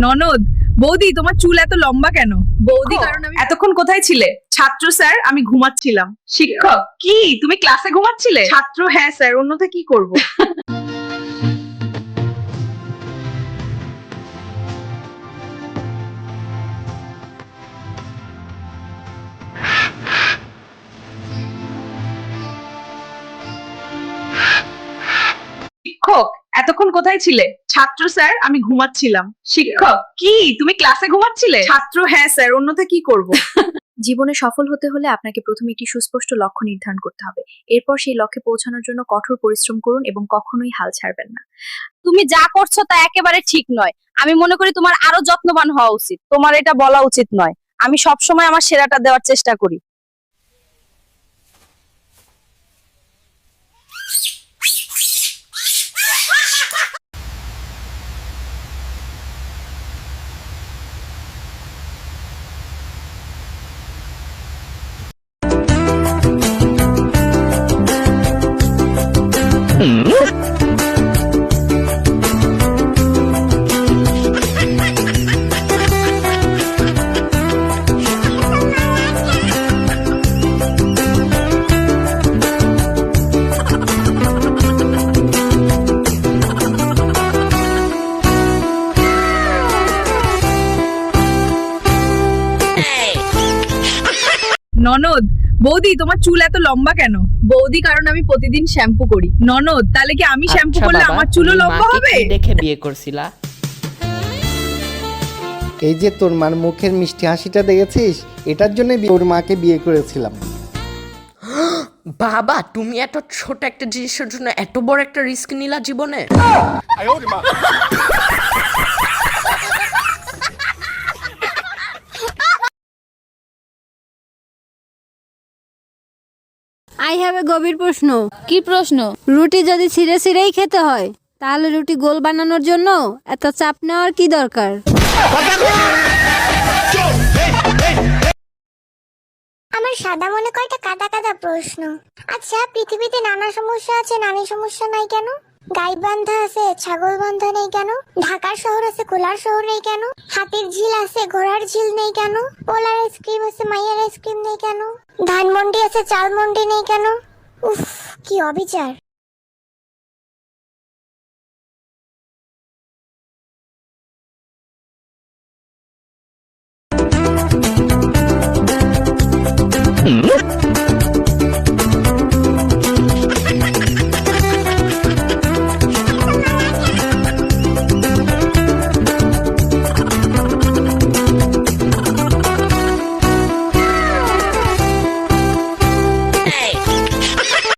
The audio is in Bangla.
ননদ বৌদি তোমার চুল এত লম্বা কেন? বৌদি কারণ আমি এতক্ষণ কোথায় ছিলে? ছাত্র স্যার আমি ঘুমাচ্ছিলাম। শিক্ষক কি? তুমি ক্লাসে ঘুমাচ্ছিলে? ছাত্র হ্যাঁ স্যার অন্যথা কি করব? এতক্ষণ কোথায় ছিলে? ছাত্র স্যার আমি ঘুমাচ্ছিলাম। শিক্ষক? কি? তুমি ক্লাসে ঘুমাচ্ছিলে? ছাত্র হ্যাঁ স্যার অন্যথা কি করব? জীবনে সফল হতে হলে আপনাকে প্রথমে একটি সুস্পষ্ট লক্ষ্য নির্ধারণ করতে হবে। এরপর সেই লক্ষ্যে পৌঁছানোর জন্য কঠোর পরিশ্রম করুন এবং কখনোই হাল ছাড়বেন না। তুমি যা করছ তা একেবারে ঠিক নয়। আমি মনে করি তোমার আরও যত্নবান হওয়া উচিত। তোমার এটা বলা উচিত নয়। আমি সব সময় আমার সেরাটা দেওয়ার চেষ্টা করি। ননদ বৌদি তোমার চুল এত লম্বা কেন? বৌদি কারণ আমি প্রতিদিন শ্যাম্পু করি। ননদ তাহলে কি আমি শ্যাম্পু আচ্ছা করলে আমার চুলও লম্বা হবে? দেখে বিয়ে করছিলা? এই যে তোর মার মুখের মিষ্টি হাসিটা দেখেছিস? এটার জন্য ওর মাকে বিয়ে করেছিলাম। বাবা তুমি এত ছোট একটা জিনিসের জন্য এত বড় একটা রিস্ক নিলা জীবনে? আই হ্যাভ এ গভীর প্রশ্ন। কি প্রশ্ন? রুটি যদি ছিঁড়ে ছিঁড়েই খেতে হয় তাহলে রুটি গোল বানানোর জন্য এত চাপ নেওয়ার কি দরকার? আমার সাদা মনে কয়টা কাদা কাদা প্রশ্ন। আচ্ছা পৃথিবীতে নানা সমস্যা আছে নানি সমস্যা নাই কেন? গাই বান্ধা আছে ছাগল বান্ধা নেই কেন? ঢাকার শহর আছে, কোলার শহর নেই কেন? হাতির ঝিল আছে, ঘোড়ার ঝিল নেই কেন? পোলার আইসক্রিম আছে, মাইয়ার আইসক্রিম নেই কেন? ধানমন্ডি আছে, চালমন্ডি নেই কেন? উফ, কি অবিচার।